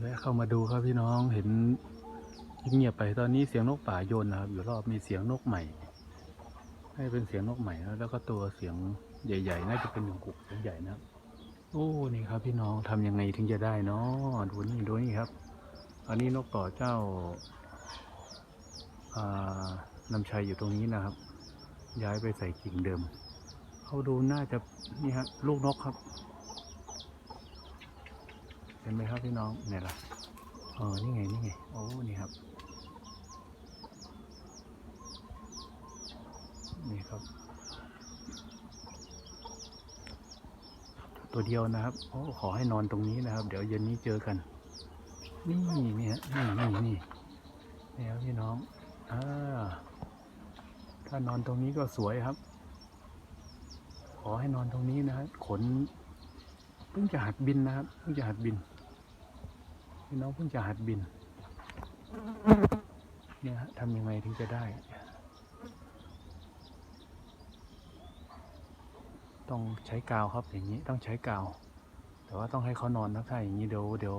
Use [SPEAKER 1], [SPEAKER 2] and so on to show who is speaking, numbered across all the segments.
[SPEAKER 1] แวะเข้ามาดูครับพี่น้องเห็นเงียบไปตอนนี้เสียงนกป่าโยนนะครับ อยู่รอบมีเสียงนกใหม่ ให้เป็นเสียงนกใหม่นะแล้วก็ตัวเสียงใหญ่ๆน่าจะเป็นหนึ่งกุกเสียงใหญ่นะโอ้นี่ครับ พี่น้องทำยังไงถึงจะได้เนาะดูนี่ดูนี่ครับ อันนี้นกต่อเจ้าอ่านำชัยอยู่ตรงนี้นะครับ ย้ายไปใส่กิ่งเดิม เขาดูน่าจะนี่ฮะลูกนกครับ ห็นไหมครับพี่น้องเนี่ยล่ะเออนี่ไงนี่ไงโอ้นี่ครับ นี่ครับ ตัวเดียวนะครับโอ้ขอให้นอนตรงนี้นะครับ เดี๋ยวเย็นนี้เจอกัน นี่เนี่ยนี่นี่นี่นี่ครับพี่น้องอ่าถ้านอนตรงนี้ก็สวยครับ ขอให้นอนตรงนี้นะครับขนเพิ่งจะหัดบินนะครับเพิ่งจะหัดบิน พี่น้องเพิ่งจะหัดบิน เนี่ยฮะทำยังไงถึงจะได้ ต้องใช้กาวครับอย่างนี้ต้องใช้กาว แต่ว่าต้องให้เขานอนนะถ้าอย่างนี้เดี๋ยวเดี๋ยว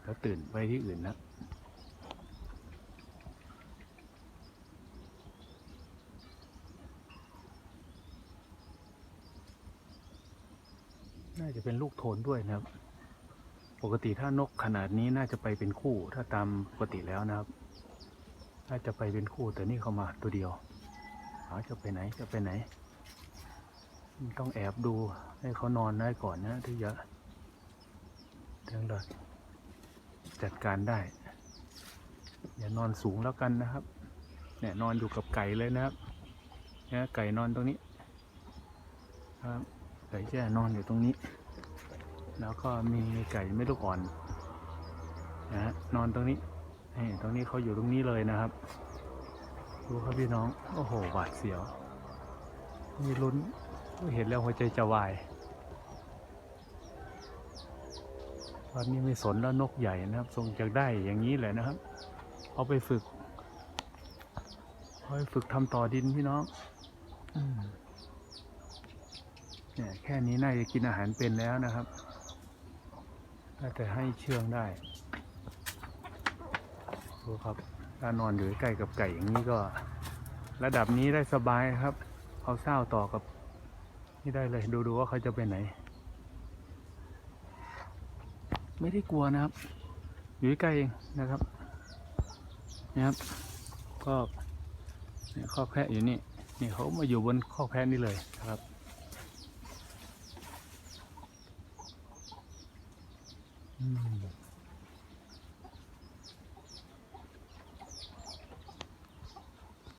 [SPEAKER 1] เดี๋ยวตื่นไปที่อื่นนะน่าจะเป็นลูกโทนด้วยนะครับ ปกติถ้านกขนาดนี้น่าจะไปเป็นคู่ ถ้าตามปกติแล้วนะครับ น่าจะไปเป็นคู่แต่นี่เขามาตัวเดียวหาจะไปไหนจะไปไหน ต้องแอบดูให้เขานอนได้ก่อนนะถึงจะถึงจะจัดการได้ อย่านอนสูงแล้วกันนะครับ เนี่ยนอนอยู่กับไก่เลยนะครับเนี่ยไก่นอนตรงนี้ครับไก่แจ้นอนอยู่ตรงนี้ แล้วก็มีไก่ไม่ลูกอ่อนนะฮะนอนตรงนี้นี่ตรงนี้เขาอยู่ตรงนี้เลยนะครับดูครับพี่น้อง โอ้โหหวาดเสียว มีลุ้นเห็นแล้วหัวใจจะวาย ตอนนี้ไม่สนแล้วนกใหญ่นะครับ ทรงจากได้อย่างนี้แหละนะครับ เอาไปฝึก เอาไปฝึกทำต่อดินพี่น้องอเนี่ยแค่นี้น่าจะกินอาหารเป็นแล้วนะครับ น่าจะให้เชื่องได้ดูครับถ้านอนอยู่ใกล้กับไก่อย่างนี้ก็ ระดับนี้ได้สบายครับ เอาเศร้าต่อกับ นี่ได้เลยดูดูว่าเขาจะไปไหน ไม่ได้กลัวนะครับ อยู่ใกล้เองนะครับนะครับ ก็ข้อแพะอยู่นี่นี่เขามาอยู่บนข้อแพะนี่เลยครับ อืม